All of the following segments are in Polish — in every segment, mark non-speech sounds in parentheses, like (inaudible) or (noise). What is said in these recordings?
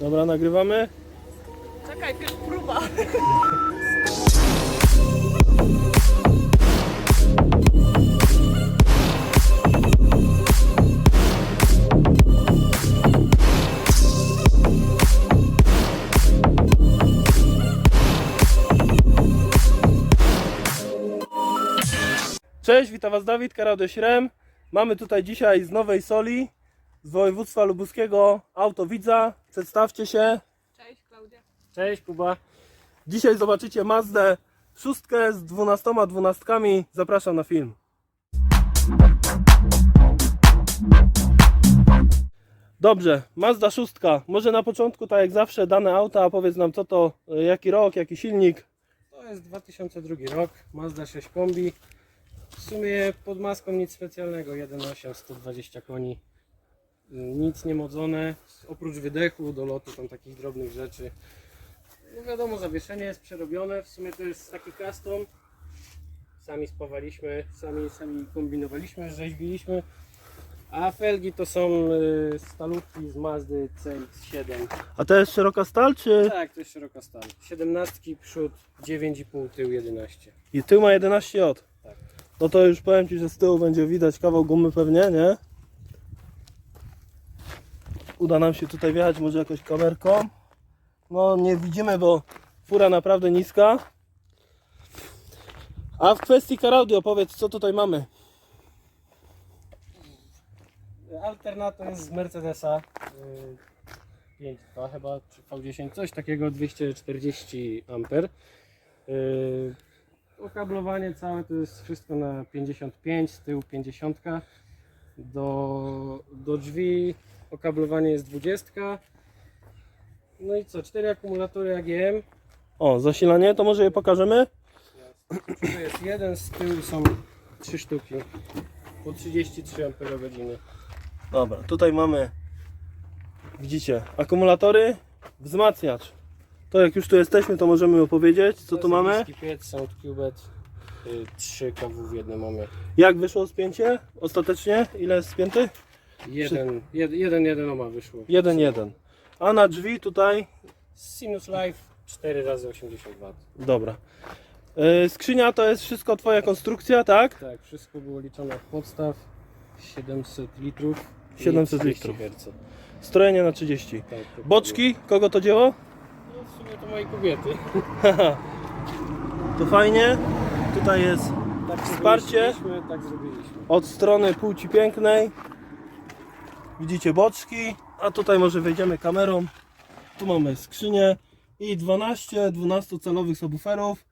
Dobra, nagrywamy. Czekaj, pierw próba. Cześć, witam Was Dawid, Karado Śrem. Mamy tutaj dzisiaj z Nowej Soli, z województwa lubuskiego, Autowidza. Przedstawcie się. Cześć, Klaudia. Cześć, Kuba. Dzisiaj zobaczycie Mazdę szóstkę z 12 dwunastkami. Zapraszam na film. Dobrze, Mazda szóstka. Może na początku, tak jak zawsze, dane auta. Powiedz nam co to, e, jaki rok, jaki silnik. To jest 2002 rok, Mazda 6 kombi. W sumie pod maską nic specjalnego, 1.8, 120 koni. Nic nie modzone, oprócz wydechu, dolotu, tam takich drobnych rzeczy. No wiadomo, zawieszenie jest przerobione, w sumie to jest taki custom. Sami spawaliśmy, sami, sami kombinowaliśmy, rzeźbiliśmy. A felgi to są y, stalówki z Mazdy CX-7. A to jest szeroka stal, czy Tak, to jest szeroka stal. 17 przód, 9,5 tył, 11. i tył ma 11 od? Tak. No to już powiem Ci, że z tyłu będzie widać kawał gumy pewnie, nie? Uda nam się tutaj wjechać może jakoś kamerką. No nie widzimy, bo fura naprawdę niska. A w kwestii car audio powiedz, co tutaj mamy? Alternator jest z Mercedesa y, 5.2 chyba, czy V10, coś takiego, 240 amper. Y, Okablowanie całe to jest wszystko na 55, z tyłu 50. Do, do drzwi okablowanie jest 20. No i co, cztery akumulatory AGM. O, zasilanie, to może je pokażemy? Tu jest jeden, z tyłu są trzy sztuki po 33 Ah. Dobra, tutaj mamy, widzicie, akumulatory, wzmacniacz. To jak już tu jesteśmy, to możemy opowiedzieć, co tu mamy. Piec, Sound Cubet, y, 3 kW w jednym omie. Jak wyszło spięcie ostatecznie? Ile jest spięty? Jeden, jed, jeden, jeden oma wyszło. 1-1. A na drzwi tutaj, Sinus Life 4 razy 80 W. dobra. Yy, skrzynia to jest wszystko Twoja konstrukcja, tak? Tak, wszystko było liczone od podstaw. 700 litrów. i 700 30 litrów. Hz. Strojenie na 30. Tak, to Boczki, kogo to dzieło? No, w sumie to mojej kobiety. (laughs) To fajnie. Tutaj jest Tak Wsparcie. Tak zrobiliśmy. od strony płci pięknej. Widzicie boczki, a tutaj może wejdziemy kamerą. Tu mamy skrzynię i 12 12-calowych subwooferów.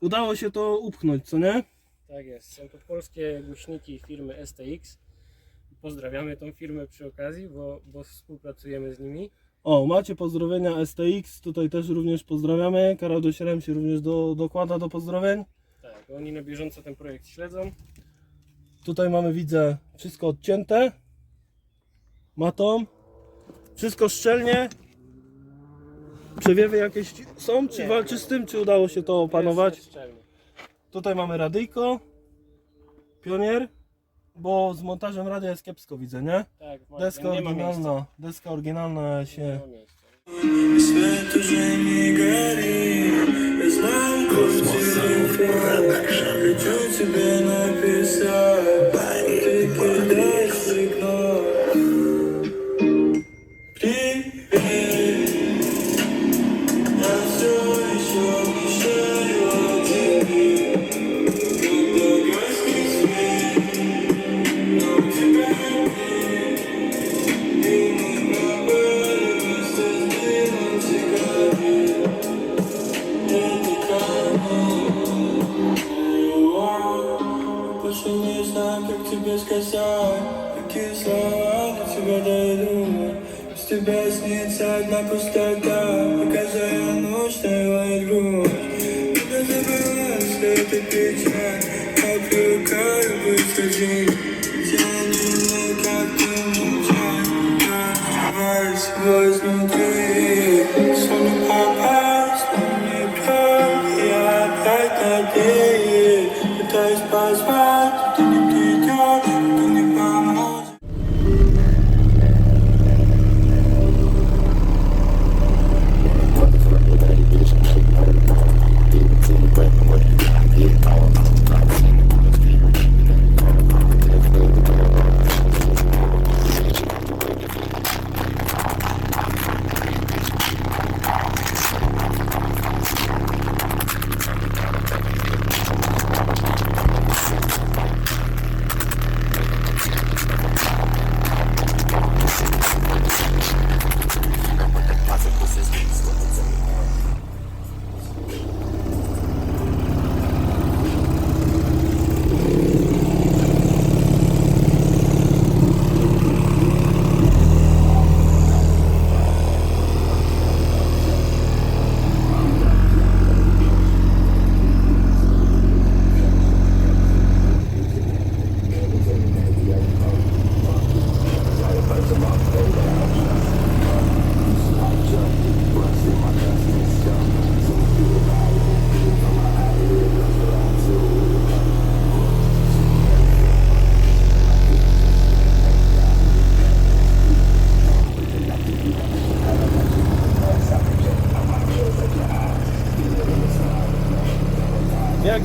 Udało się to upchnąć, co nie? Tak jest. Są to polskie głośniki firmy STX. Pozdrawiamy tą firmę przy okazji, bo, bo współpracujemy z nimi. O, macie pozdrowienia STX, tutaj też również pozdrawiamy. Karol do się również do, dokłada do pozdrowień. Tak, oni na bieżąco ten projekt śledzą. Tutaj mamy, widzę, wszystko odcięte. Matą. Wszystko szczelnie. Przewiewy jakieś są? Czy Nie. walczy z tym, czy udało się to opanować? Jest. Tutaj mamy radyjko. Pionier. Bo z montażem radia jest kiepsko, widzę, nie? Tak, Deska nie ma miejsca. oryginalna. Deska oryginalna Nie się... ma miejsca. подойду С тебя снится одна пустота И каждая ночь срывает грудь. Что ты печаль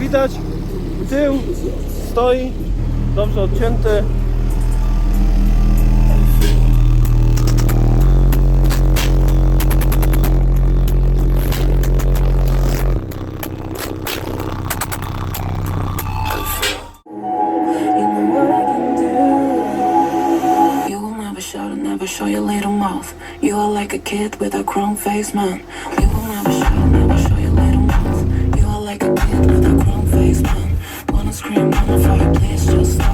widać, tył stoi, dobrze odcięty. Show your little mouth. You are like a kid with a grown face, man. You will never shout, never show your little mouth. You are like a kid with a grown face, man. Wanna scream, wanna fight, please just stop.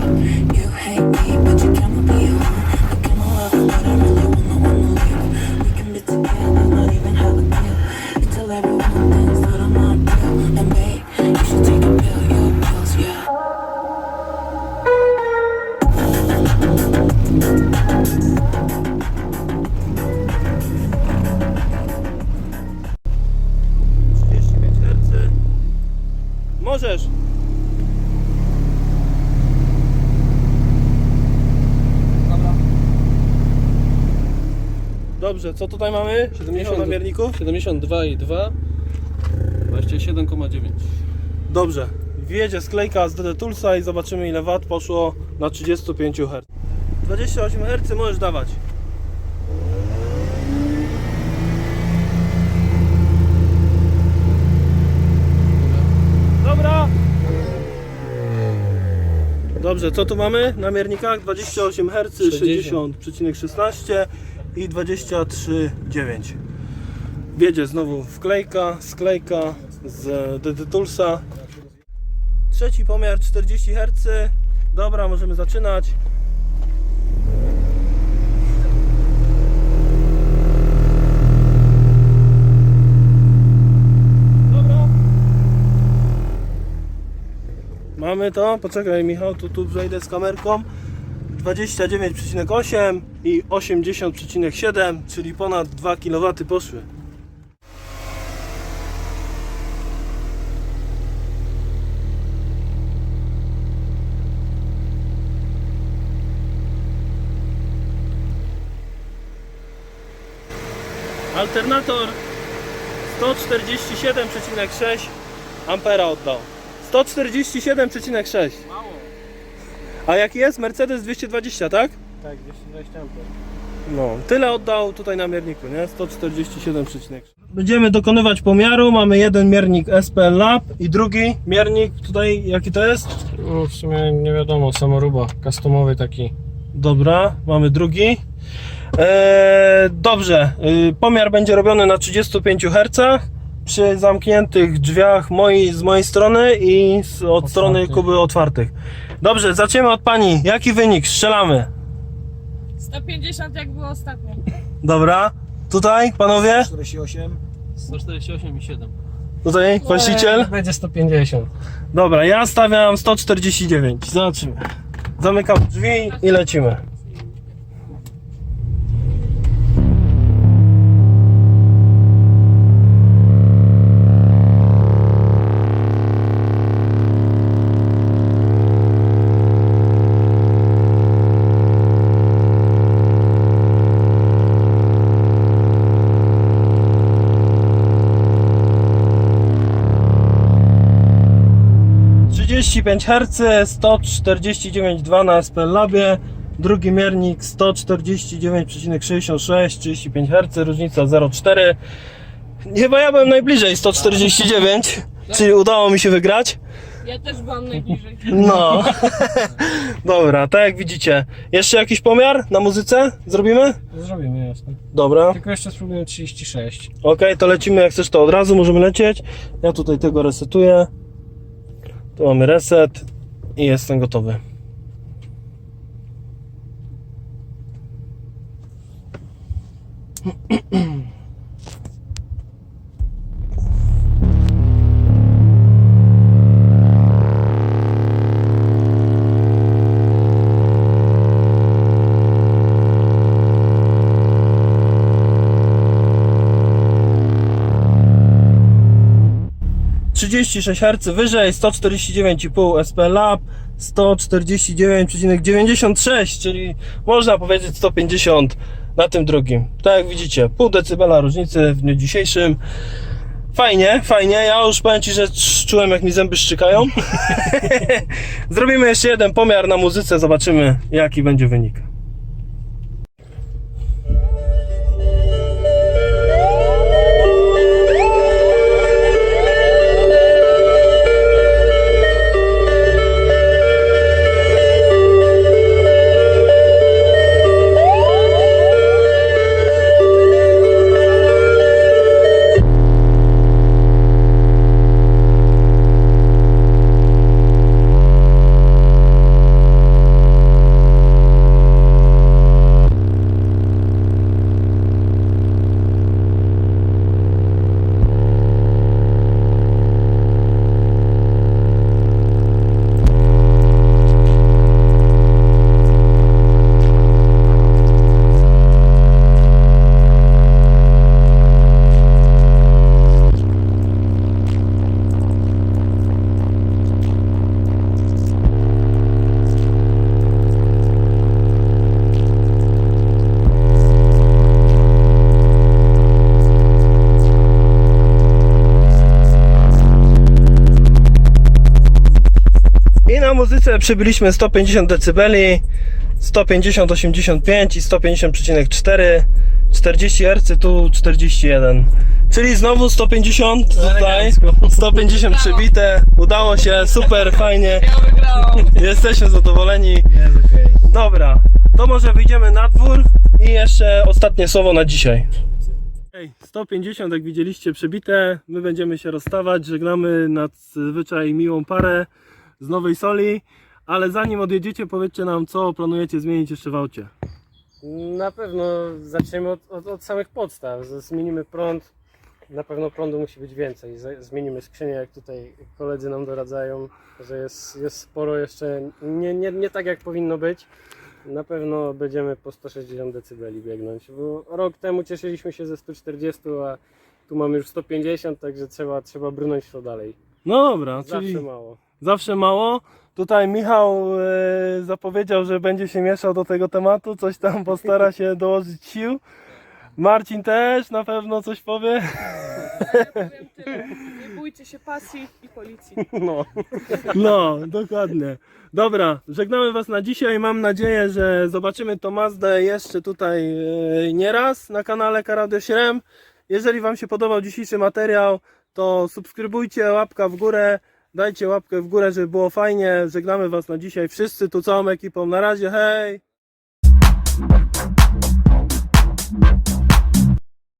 Dobrze, co tutaj mamy? 70 na mierników? 72,2 27,9 Dobrze. Wjedzie sklejka z DD Toolsa i zobaczymy ile wat poszło na 35 Hz. 28 Hz możesz dawać. Dobra. Dobrze, co tu mamy na miernikach? 28 Hz, 60,16 i 23,9. Wjedzie znowu wklejka, sklejka z DD. Trzeci pomiar 40 Hz. Dobra, możemy zaczynać. Mamy to. Poczekaj Michał, tu, tu przejdę z kamerką. 29,8 i 80,7, czyli ponad 2 kW poszły. Alternator 147,6 ampera oddał. 147,6. A jaki jest? Mercedes 220, tak? Tak, 220 amper. No, tyle oddał tutaj na mierniku, nie? 147,6. Będziemy dokonywać pomiaru. Mamy jeden miernik SPL Lab i drugi miernik tutaj, jaki to jest? No w sumie nie wiadomo, samoruba, customowy taki. Dobra, mamy drugi. Eee, dobrze, yy, pomiar będzie robiony na 35 Hz przy zamkniętych drzwiach moi, z mojej strony i z, od strony Kuby otwartych. Dobrze, zaczniemy od pani. Jaki wynik? Strzelamy. 150 jak było ostatnio. Dobra, tutaj panowie, 148,7. tutaj właściciel. Będzie 150. Dobra, ja stawiam 149. Zobaczymy. Zamykam drzwi i lecimy. ...35 Hz, 149,2 na SPL Labie, drugi miernik 149,66, 35 Hz, różnica 0,4. Chyba ja byłem najbliżej 149, czyli udało mi się wygrać. Ja też byłam najbliżej. No, (laughs) dobra, tak jak widzicie. Jeszcze jakiś pomiar na muzyce zrobimy? Zrobimy, jasne. Dobra. Tylko jeszcze spróbujemy 36. Ok, to lecimy jak chcesz to od razu możemy lecieć. Ja tutaj tego resetuję. Tu mamy reset i jestem gotowy. (clears throat) Trzydzieści sześć Hz wyżej, 149,5 SP Lab, 149,96, czyli można powiedzieć 150 na tym drugim. Tak jak widzicie, pół decybela różnicy w dniu dzisiejszym. Fajnie, fajnie. Ja już powiem Ci, że czułem jak mi zęby szczykają. (laughs) (laughs) Zrobimy jeszcze jeden pomiar na muzyce, zobaczymy jaki będzie wynik. Muzyce przybyliśmy 150 dB, 150, 85 i 150,4, 40 Hz, tu 41. Czyli znowu 150 tutaj, 150 przybite, udało się, super, fajnie, jesteśmy zadowoleni. Dobra, to może wyjdziemy na dwór i jeszcze ostatnie słowo na dzisiaj. 150 jak widzieliście przebite, my będziemy się rozstawać, żegnamy nadzwyczaj miłą parę z Nowej Soli, ale zanim odjedziecie powiedzcie nam co planujecie zmienić jeszcze w aucie. Na pewno zaczniemy od, od, od samych podstaw. Zmienimy prąd. Na pewno prądu musi być więcej. Zmienimy skrzynię, jak tutaj koledzy nam doradzają, że jest, jest sporo jeszcze nie, nie, nie tak jak powinno być. Na pewno będziemy po 160 dB biegnąć, bo rok temu cieszyliśmy się ze 140, a tu mamy już 150, także trzeba, trzeba brnąć to dalej. No dobra, Zawsze czyli mało. Zawsze mało. Tutaj Michał e, zapowiedział, że będzie się mieszał do tego tematu, coś tam postara się (laughs) dołożyć sił. Marcin też na pewno coś powie. Ja powiem tyle. Nie bójcie się pasji i policji. No. No, dokładnie. Dobra, żegnamy Was na dzisiaj. Mam nadzieję, że zobaczymy tą Mazdę jeszcze tutaj e, nieraz na kanale Karadio 7. Jeżeli Wam się podobał dzisiejszy materiał, to subskrybujcie, łapka w górę, dajcie łapkę w górę, żeby było fajnie. Żegnamy Was na dzisiaj wszyscy tu całą ekipą. Na razie, hej!